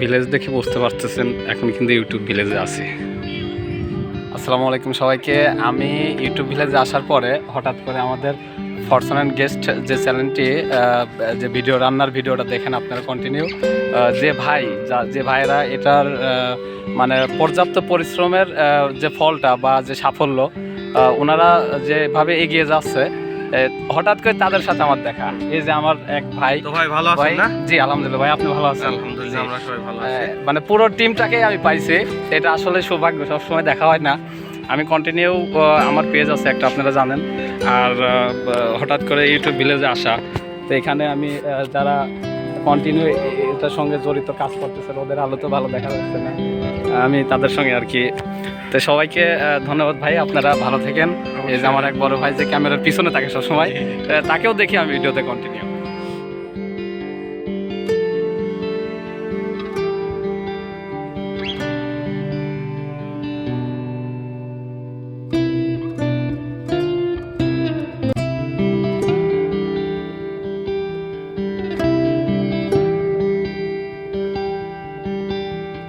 Village দেখে বুঝতে পারতেছেন, এখন কিন্তু ইউটিউব ভিলেজে আছি। আসসালামু আলাইকুম সবাইকে। আমি ইউটিউব ভিলেজে আসার পরে হঠাৎ করে আমাদের ফরচুনেট গেস্ট যে চ্যানেলটি যে ভিডিও রান্নার ভিডিওটা দেখেন আপনারা কন্টিনিউ যে ভাই, যা, যে ভাইরা এটার মানে পর্যাপ্ত পরিশ্রমের যে ফলটা বা যে সাফল্য ওনারা যেভাবে এগিয়ে যাচ্ছে হঠাৎ করে তাদের সাথে আমার দেখা। এই যে আমার এক ভাই। তো ভাই ভালো আছেন না? জি আলহামদুলিল্লাহ ভাই আপনি ভালো আছেন? আলহামদুলিল্লাহ আমরা সবাই ভালো আছি। মানে পুরো টিমটাকেই আমি পাইছি। এটা আসলে সৌভাগ্য সবসময় দেখা হয় না। আমি কন্টিনিউ আমার পেজ আছে একটা আপনারা জানেন। আর হঠাৎ করে ইউটিউব ভিলেজে আসা। তো এখানে আমি যারা কন্টিনিউ এটার সঙ্গে জড়িত কাজ করতেছে, ওদের আলো তো ভালো দেখা যাচ্ছে না। আমি তাদের সঙ্গে আর কি। তো সবাইকে ধন্যবাদ ভাই, আপনারা ভালো থাকেন। এই যে আমার এক বড় ভাই যে ক্যামেরার পিছনে থাকে সবসময় তাকেও দেখি আমি ভিডিওতে কন্টিনিউ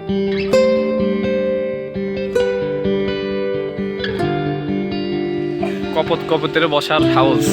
কপত কপতের বসার হাউস।